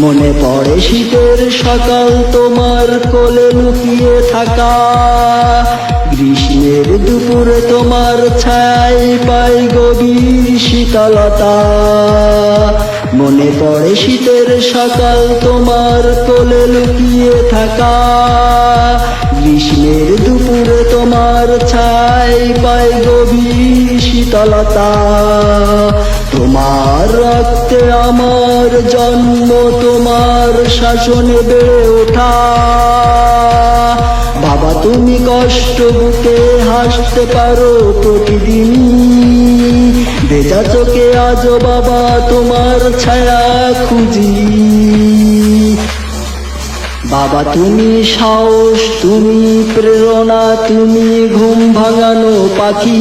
মনে পড়ে শীতের সকাল তোমার কোলে লুকিয়ে থাকা। গ্রীষ্মের দুপুরে তোমার ছায় পাই গভীর শীতলতা। মনে পড়ে শীতের সকাল তোমার কোলে লুকিয়ে থাকা। গ্রীষ্মের দুপুরে তোমার ছাই পাই গভীর শীতলতা। তোমার রক্তে আমার জন্ম, তোমার শাসনে বেড়ে ওঠা। বাবা, তুমি কষ্ট বুকে হাসতে পারো প্রতিদিন বেজা চোখে আজও বাবা তোমার ছায়া খুঁজি। বাবা, তুমি সাহস, তুমি প্রেরণা, তুমি ঘুম ভাঙানো পাখি।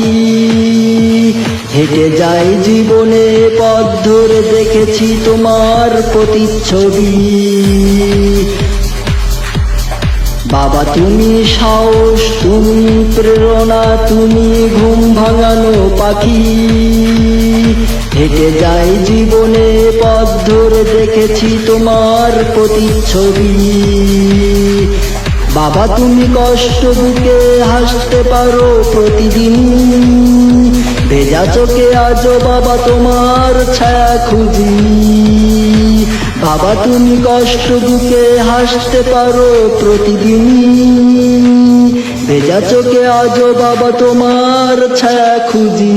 হেঁটে যাই জীবনে, পথ ধরে দেখেছি তোমার প্রতিচ্ছবি। বাবা, তুমি সাহস, তুমি প্রেরণা, তুমি ঘুম ভাঙানো পাখি। হেঁটে যাই জীবনে, পথ ধরে দেখেছি তোমার প্রতিচ্ছবি। বাবা, তুমি কষ্ট বুকে হাসতে পারো প্রতিদিন ভেজা চোখে আজও বাবা তোমার ছায়া খুঁজি। বাবা, তুমি কষ্ট বুকে হাসতে পারো প্রতিদিন। ভেজা চোখে আজও বাবা তোমার ছায়া খুঁজি।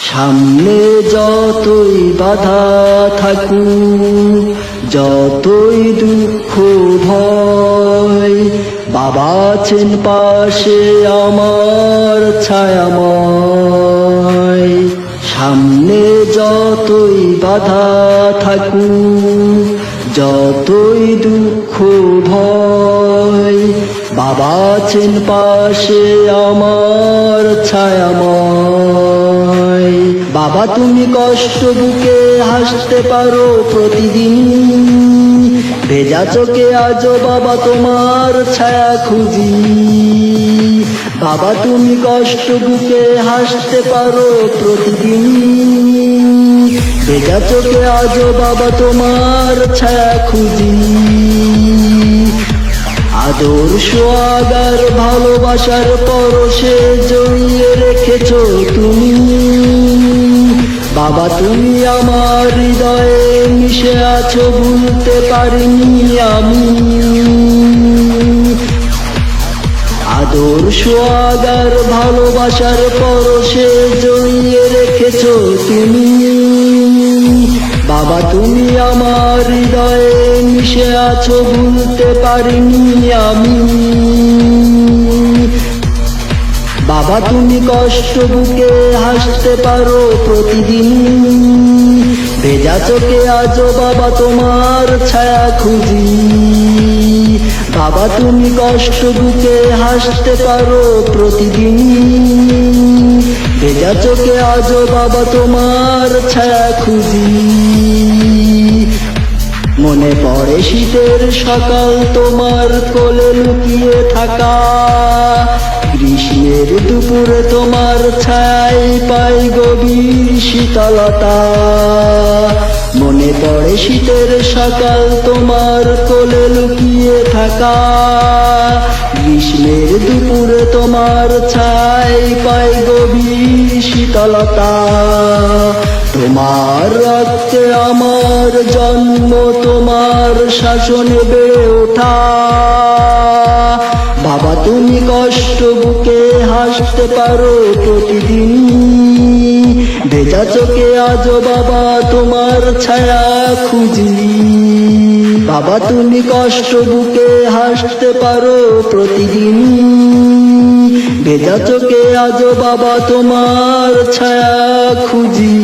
সামনে যতই বাধা থাকুক, যতই দুঃখ ভয় বাবা আছেন পাশে আমার ছায়াময়। সামনে যতই বাধা থাকুক, যতই দুঃখ ভয়, বাবা আছেন পাশে আমার ছায়াময়। বাবা তুমি কষ্ট বুকে হাসতে পারো প্রতিদিন। ভেজা চোখে আজও বাবা তোমার ছায়া খুঁজি। বাবা, তুমি কষ্ট বুকে হাসতে পারো প্রতিদিন ভেজা চোখে আজও বাবা তোমার ছায়া খুঁজি। আদর্শ আগার ভালোবাসার পরশে জড়িয়ে রেখেছ তুমি। বাবা, তুমি আমার হৃদয়ে মিশে আছো, ভুলতে পারিনি আমি। আদর্শ আগার ভালোবাসার পরশে জড়িয়ে রেখেছ তুমি। বাবা, তুমি আমার হৃদয়ে মিশে আছো, ভুলতে পারিনি আমি। বাবা, তুমি কষ্ট বুকে হাসতে পারো প্রতিদিন। ভেজা চোখে আজও বাবা তোমার ছায়া খুঁজি। বাবা, তুমি কষ্ট বুকে হাসতে পারো প্রতিদিন। ভেজা চোখে আজও বাবা তোমার ছায়া খুঁজি। মনে পড়ে শীতের সকাল তোমার কোলে লুকিয়ে থাকা। গ্রীষ্মের দুপুরে তোমার ছাই পাই গভীর শীতলতা। মনে পড়ে শীতের সকাল, তোমার কোলে লুকিয়ে থাকা। গ্রীষ্মের দুপুরে তোমার ছাই পাই গভীর শীতলতা। তোমার রক্তে আমার জন্ম, তোমার শাসনে বেড়ে ওঠা। তুমি কষ্ট বুকে হাসতে পারো প্রতিদিন। ভেজা চোখে আজও বাবা তোমার ছায়া খুঁজি। বাবা, তুমি কষ্ট বুকে হাসতে পারো প্রতিদিন। ভেজা চোখে আজও বাবা তোমার ছায়া খুঁজি।